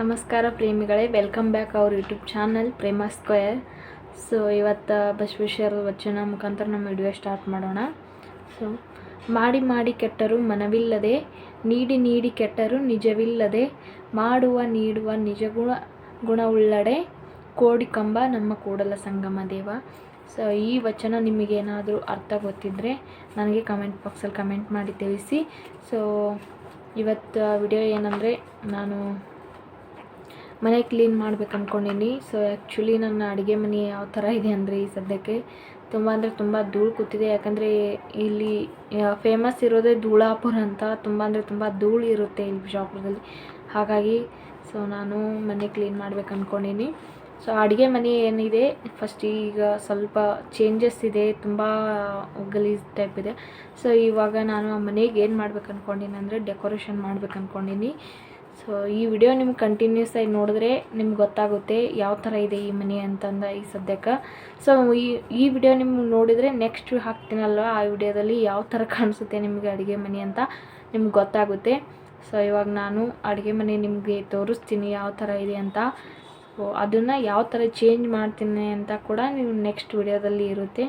ನಮಸ್ಕಾರ ಪ್ರೇಮಿಗಳೇ welcome back ಅವ್ರ YouTube channel Prema square so ಇವತ್ತು ಬಸವೇಶ್ವರ ವಚನ ಮುಖಾಂತರ ನಮ್ಮ ವಿಡಿಯೋ ಸ್ಟಾರ್ಟ್ ಮಾಡೋಣ. ಸೊ ಮಾಡಿ ಮಾಡಿ ಕೆಟ್ಟರು ಮನವಿಲ್ಲದೆ, ನೀಡಿ ನೀಡಿ ಕೆಟ್ಟರು ನಿಜವಿಲ್ಲದೆ, ಮಾಡುವ ನೀಡುವ ನಿಜ ಗುಣ, ಗುಣವುಳ್ಳಡೆ, ಕೋಡಿ ಕಂಬ ನಮ್ಮ ಕೂಡಲ ಸಂಗಮ ದೇವ. ಸೊ ಈ ವಚನ ನಿಮಗೇನಾದರೂ ಅರ್ಥ ಗೊತ್ತಿದ್ದರೆ ನನಗೆ ಕಮೆಂಟ್ ಬಾಕ್ಸಲ್ಲಿ ಕಮೆಂಟ್ ಮಾಡಿ ತಿಳಿಸಿ. ಸೊ ಇವತ್ತು ವಿಡಿಯೋ ಏನಂದರೆ, ನಾನು ಮನೆ ಕ್ಲೀನ್ ಮಾಡ್ಬೇಕು ಅಂದ್ಕೊಂಡಿನಿ ಸೊ ಆ್ಯಕ್ಚುಲಿ ನನ್ನ ಅಡುಗೆ ಮನೆ ಯಾವ ಥರ ಇದೆ ಅಂದರೆ ಈ ಸದ್ಯಕ್ಕೆ ತುಂಬ ಅಂದರೆ ತುಂಬ ಧೂಳು ಕೂತಿದೆ. ಯಾಕಂದರೆ ಇಲ್ಲಿ ಫೇಮಸ್ ಇರೋದೇ ಧೂಳಾಪುರ ಅಂತ ತುಂಬ ಅಂದರೆ ತುಂಬ ಧೂಳು ಇರುತ್ತೆ ಇಲ್ಲಿ ಬಿಜಾಪುರದಲ್ಲಿ. ಹಾಗಾಗಿ ಸೊ ನಾನು ಮನೆ ಕ್ಲೀನ್ ಮಾಡ್ಬೇಕು ಅಂದ್ಕೊಂಡಿನಿ ಸೊ ಅಡುಗೆ ಮನೆ ಏನಿದೆ ಫಸ್ಟ್ ಈಗ ಸ್ವಲ್ಪ ಚೇಂಜಸ್ ಇದೆ, ತುಂಬ ಗಲೀಜ್ ಟೈಪ್ ಇದೆ. ಸೊ ಇವಾಗ ನಾನು ಆ ಮನೆಗೆ ಏನು ಮಾಡ್ಬೇಕು ಅಂದ್ಕೊಂಡಿನಿ ಅಂದರೆ ಡೆಕೋರೇಷನ್ ಮಾಡ್ಬೇಕು ಅಂದ್ಕೊಂಡೀನಿ ಸೊ ಈ ವಿಡಿಯೋ ನಿಮ್ಗೆ ಕಂಟಿನ್ಯೂಸ್ ಆಗಿ ನೋಡಿದ್ರೆ ನಿಮ್ಗೆ ಗೊತ್ತಾಗುತ್ತೆ ಯಾವ ಥರ ಇದೆ ಈ ಮನೆ ಅಂತಂದ ಈ ಸದ್ಯಕ್ಕೆ. ಸೊ ಈ ಈ ವಿಡಿಯೋ ನಿಮ್ಗೆ ನೋಡಿದರೆ ನೆಕ್ಸ್ಟ್ ಹಾಕ್ತೀನಲ್ವ? ಆ ವಿಡಿಯೋದಲ್ಲಿ ಯಾವ ಥರ ಕಾಣಿಸುತ್ತೆ ನಿಮಗೆ ಅಡುಗೆ ಮನೆ ಅಂತ ನಿಮ್ಗೆ ಗೊತ್ತಾಗುತ್ತೆ. ಸೊ ಇವಾಗ ನಾನು ಅಡುಗೆ ಮನೆ ನಿಮಗೆ ತೋರಿಸ್ತೀನಿ ಯಾವ ಥರ ಇದೆ ಅಂತ. ಸೊ ಅದನ್ನು ಯಾವ ಥರ ಚೇಂಜ್ ಮಾಡ್ತೀನಿ ಅಂತ ಕೂಡ ನೀವು ನೆಕ್ಸ್ಟ್ ವಿಡಿಯೋದಲ್ಲಿ ಇರುತ್ತೆ.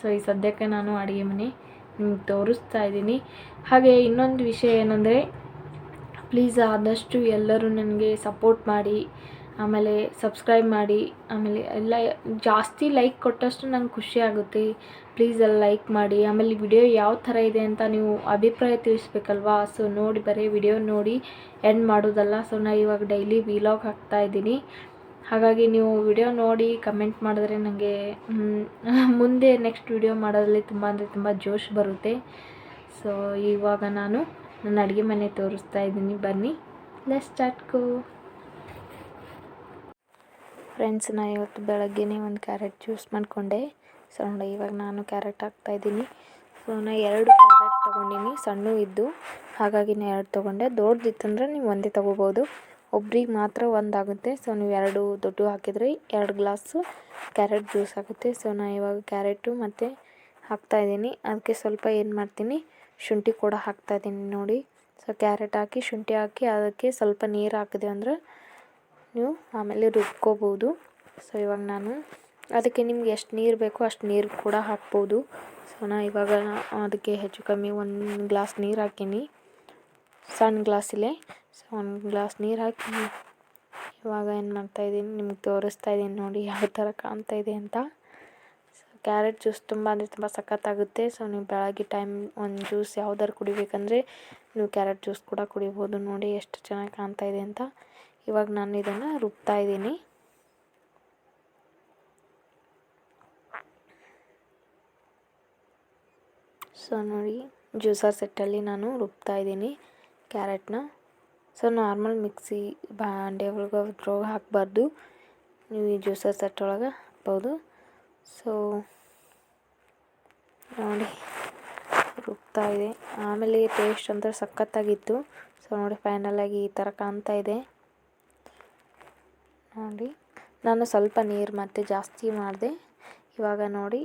ಸೊ ಈ ಸದ್ಯಕ್ಕೆ ನಾನು ಅಡುಗೆ ಮನೆ ನಿಮ್ಗೆ ತೋರಿಸ್ತಾ ಇದ್ದೀನಿ. ಹಾಗೆ ಇನ್ನೊಂದು ವಿಷಯ ಏನಂದರೆ ಪ್ಲೀಸ್ ಆದಷ್ಟು ಎಲ್ಲರೂ ನನಗೆ ಸಪೋರ್ಟ್ ಮಾಡಿ, ಆಮೇಲೆ ಸಬ್ಸ್ಕ್ರೈಬ್ ಮಾಡಿ, ಆಮೇಲೆ ಎಲ್ಲ ಜಾಸ್ತಿ ಲೈಕ್ ಕೊಟ್ಟಷ್ಟು ನಂಗೆ ಖುಷಿ ಆಗುತ್ತೆ. ಪ್ಲೀಸ್ ಎಲ್ಲ ಲೈಕ್ ಮಾಡಿ, ಆಮೇಲೆ ವಿಡಿಯೋ ಯಾವ ಥರ ಇದೆ ಅಂತ ನೀವು ಅಭಿಪ್ರಾಯ ತಿಳಿಸ್ಬೇಕಲ್ವಾ? ಸೊ ನೋಡಿ, ಬರೀ ವಿಡಿಯೋ ನೋಡಿ ಎಂಡ್ ಮಾಡೋದಲ್ಲ. ಸೊ ನಾನು ಇವಾಗ ಡೈಲಿ ವಿಲಾಗ್ ಹಾಕ್ತಾ ಇದ್ದೀನಿ. ಹಾಗಾಗಿ ನೀವು ವಿಡಿಯೋ ನೋಡಿ ಕಮೆಂಟ್ ಮಾಡಿದ್ರೆ ನನಗೆ ಮುಂದೆ ನೆಕ್ಸ್ಟ್ ವಿಡಿಯೋ ಮಾಡೋದ್ರಲ್ಲಿ ತುಂಬ ಅಂದರೆ ತುಂಬ ಜೋಶ್ ಬರುತ್ತೆ. ಸೊ ಇವಾಗ ನಾನು ನನ್ನ ಅಡುಗೆ ಮನೆ ತೋರಿಸ್ತಾ ಇದ್ದೀನಿ. ಬನ್ನಿ. ಲೆಸ್ ಸ್ಟಾರ್ಟ್ ಗೋ ಫ್ರೆಂಡ್ಸ್ ನಾ ಇವತ್ತು ಬೆಳಗ್ಗೆನೇ ಒಂದು ಕ್ಯಾರೆಟ್ ಜ್ಯೂಸ್ ಮಾಡಿಕೊಂಡೆ. ಸೊ ನೋಡಿ, ಇವಾಗ ನಾನು ಕ್ಯಾರೆಟ್ ಹಾಕ್ತಾಯಿದ್ದೀನಿ ಸೊ ನಾ ಎರಡು ಕ್ಯಾರೆಟ್ ತೊಗೊಂಡಿನಿ. ಸಣ್ಣ ಇದ್ದು. ಹಾಗಾಗಿ ನಾನು ಎರಡು ತೊಗೊಂಡೆ. ದೊಡ್ಡದಿತ್ತಂದ್ರೆ ನೀವು ಒಂದೇ ತೊಗೋಬೋದು. ಒಬ್ರಿಗೆ ಮಾತ್ರ ಒಂದಾಗುತ್ತೆ ಸೊ ನೀವು ಎರಡು ದೊಡ್ಡ ಹಾಕಿದರೆ ಎರಡು ಗ್ಲಾಸು ಕ್ಯಾರೆಟ್ ಜ್ಯೂಸ್ ಆಗುತ್ತೆ. ಸೊ ನಾನು ಇವಾಗ ಕ್ಯಾರೆಟು ಮತ್ತು ಹಾಕ್ತಾಯಿದ್ದೀನಿ ಅದಕ್ಕೆ ಸ್ವಲ್ಪ ಏನು ಮಾಡ್ತೀನಿ? ಶುಂಠಿ ಕೂಡ ಹಾಕ್ತಾ ಇದ್ದೀನಿ ನೋಡಿ. ಸೊ ಕ್ಯಾರೆಟ್ ಹಾಕಿ, ಶುಂಠಿ ಹಾಕಿ, ಅದಕ್ಕೆ ಸ್ವಲ್ಪ ನೀರು ಹಾಕಿದೆ ಅಂದ್ರೆ ನೀವು ಆಮೇಲೆ ರುಬ್ಕೋಬೋದು. ಸೊ ಇವಾಗ ನಾನು ಅದಕ್ಕೆ ನಿಮ್ಗೆ ಎಷ್ಟು ನೀರು ಬೇಕೋ ಅಷ್ಟು ನೀರು ಕೂಡ ಹಾಕ್ಬೋದು. ಸೊ ನಾ ಇವಾಗ ಅದಕ್ಕೆ ಹೆಚ್ಚು ಕಮ್ಮಿ ಒಂದು ಗ್ಲಾಸ್ ನೀರು ಹಾಕೀನಿ. ಸಣ್ಣ ಗ್ಲಾಸಿಲೆ ಸೊ ಒಂದು ಗ್ಲಾಸ್ ನೀರು ಹಾಕಿ ಇವಾಗ ಏನು ಮಾಡ್ತಾಯಿದ್ದೀನಿ ನಿಮ್ಗೆ ತೋರಿಸ್ತಾ ಇದ್ದೀನಿ ನೋಡಿ ಯಾವ ಥರ ಕಾಣ್ತಾ ಇದೆ ಅಂತ. ಕ್ಯಾರೆಟ್ ಜ್ಯೂಸ್ ತುಂಬ ಅಂದರೆ ತುಂಬ ಸಖತ್ತಾಗುತ್ತೆ. ಸೊ ನೀವು ಬೆಳಗ್ಗೆ ಟೈಮ್ ಒಂದು ಜ್ಯೂಸ್ ಯಾವ್ದಾದ್ರು ಕುಡಿಬೇಕಂದ್ರೆ ನೀವು ಕ್ಯಾರೆಟ್ ಜ್ಯೂಸ್ ಕೂಡ ಕುಡಿಬೋದು. ನೋಡಿ ಎಷ್ಟು ಚೆನ್ನಾಗಿ ಕಾಣ್ತಾ ಇದೆ ಅಂತ. ಇವಾಗ ನಾನು ಇದನ್ನು ರುಬ್ತಾ ಇದ್ದೀನಿ. ಸೊ ನೋಡಿ, ಜ್ಯೂಸರ್ ಸೆಟ್ಟಲ್ಲಿ ನಾನು ರುಬ್ತಾ ಇದ್ದೀನಿ ಕ್ಯಾರೆಟ್ನ. ಸೊ ನಾರ್ಮಲ್ ಮಿಕ್ಸಿ ಬಾಂಡೆ ಒಳಗೆ ಅದ್ರೊಳಗೆ ಹಾಕಬಾರ್ದು. ನೀವು ಈ ಜ್ಯೂಸರ್ ಸೆಟ್ ಒಳಗೆ ಹಾಕ್ಬೋದು. ಸೊ ನೋಡಿ, ರುಬ್ತಾ ಇದೆ. ಆಮೇಲೆ ಟೇಸ್ಟ್ ಅಂದರೆ ಸಖತ್ತಾಗಿತ್ತು. ಸೊ ನೋಡಿ ಫೈನಲ್ ಆಗಿ ಈ ಥರ ಕಾಣ್ತಾ ಇದೆ. ನೋಡಿ, ನಾನು ಸ್ವಲ್ಪ ನೀರು ಮತ್ತೆ ಜಾಸ್ತಿ ಮಾಡಿದೆ. ಇವಾಗ ನೋಡಿ,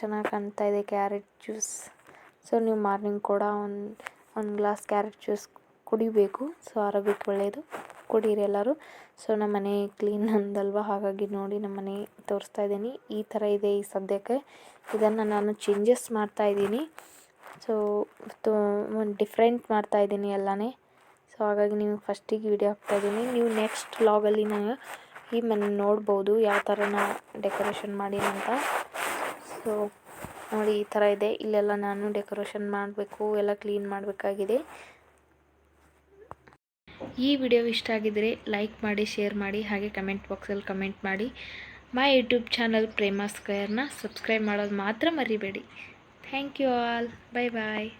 ಚೆನ್ನಾಗಿ ಕಾಣ್ತಾ ಇದೆ ಕ್ಯಾರೆಟ್ ಜ್ಯೂಸ್ ಸೊ ನೀವು ಮಾರ್ನಿಂಗ್ ಕೂಡ ಒಂದು ಒಂದು ಗ್ಲಾಸ್ ಕ್ಯಾರೆಟ್ ಜ್ಯೂಸ್ ಕುಡಿಬೇಕು. ಸೊ ಆರೋಗ್ಯಕ್ಕೆ ಒಳ್ಳೆಯದು ಕುಡೀರಿ ಎಲ್ಲರೂ. ಸೊ, ನಮ್ಮ ಮನೆ ಕ್ಲೀನ್ ಅಂದಲ್ವ? ಹಾಗಾಗಿ ನೋಡಿ ನಮ್ಮ ಮನೆ ತೋರಿಸ್ತಾ ಇದ್ದೀನಿ. ಈ ಥರ ಇದೆ ಈ ಸದ್ಯಕ್ಕೆ. ಇದನ್ನು ನಾನು ಚೇಂಜಸ್ ಮಾಡ್ತಾ ಇದ್ದೀನಿ. ಸೊ ಡಿಫ್ರೆಂಟ್ ಮಾಡ್ತಾ ಇದ್ದೀನಿ ಎಲ್ಲನೇ. ಸೊ ಹಾಗಾಗಿ ನೀವು ಫಸ್ಟಿಗೆ ವಿಡಿಯೋ ಹಾಕ್ತಾಯಿದ್ದೀನಿ ನೀವು ನೆಕ್ಸ್ಟ್ ವ್ಲಾಗಲ್ಲಿ ನಾನು ಈ ಮನೆ ನೋಡ್ಬೋದು, ಯಾವ ಥರ ನಾ ಡೆಕೋರೇಷನ್ ಮಾಡೀನಿ ಅಂತ. ಸೊ ನೋಡಿ ಈ ಥರ ಇದೆ. ಇಲ್ಲೆಲ್ಲ ನಾನು ಡೆಕೋರೇಷನ್ ಮಾಡಬೇಕು, ಎಲ್ಲ ಕ್ಲೀನ್ ಮಾಡಬೇಕಾಗಿದೆ. ಈ ವಿಡಿಯೋ ಇಷ್ಟ ಆಗಿದ್ದರೆ ಲೈಕ್ ಮಾಡಿ, ಶೇರ್ ಮಾಡಿ, ಹಾಗೆ ಕಮೆಂಟ್ ಬಾಕ್ಸಲ್ಲಿ ಕಮೆಂಟ್ ಮಾಡಿ. ಮೈ ಯೂಟ್ಯೂಬ್ ಚಾನಲ್ ಪ್ರೇಮಾ ಸ್ಕ್ವೇರ್ನ ಸಬ್ಸ್ಕ್ರೈಬ್ ಮಾಡೋದು ಮಾತ್ರ ಮರಿಬೇಡಿ. Thank you all. Bye bye.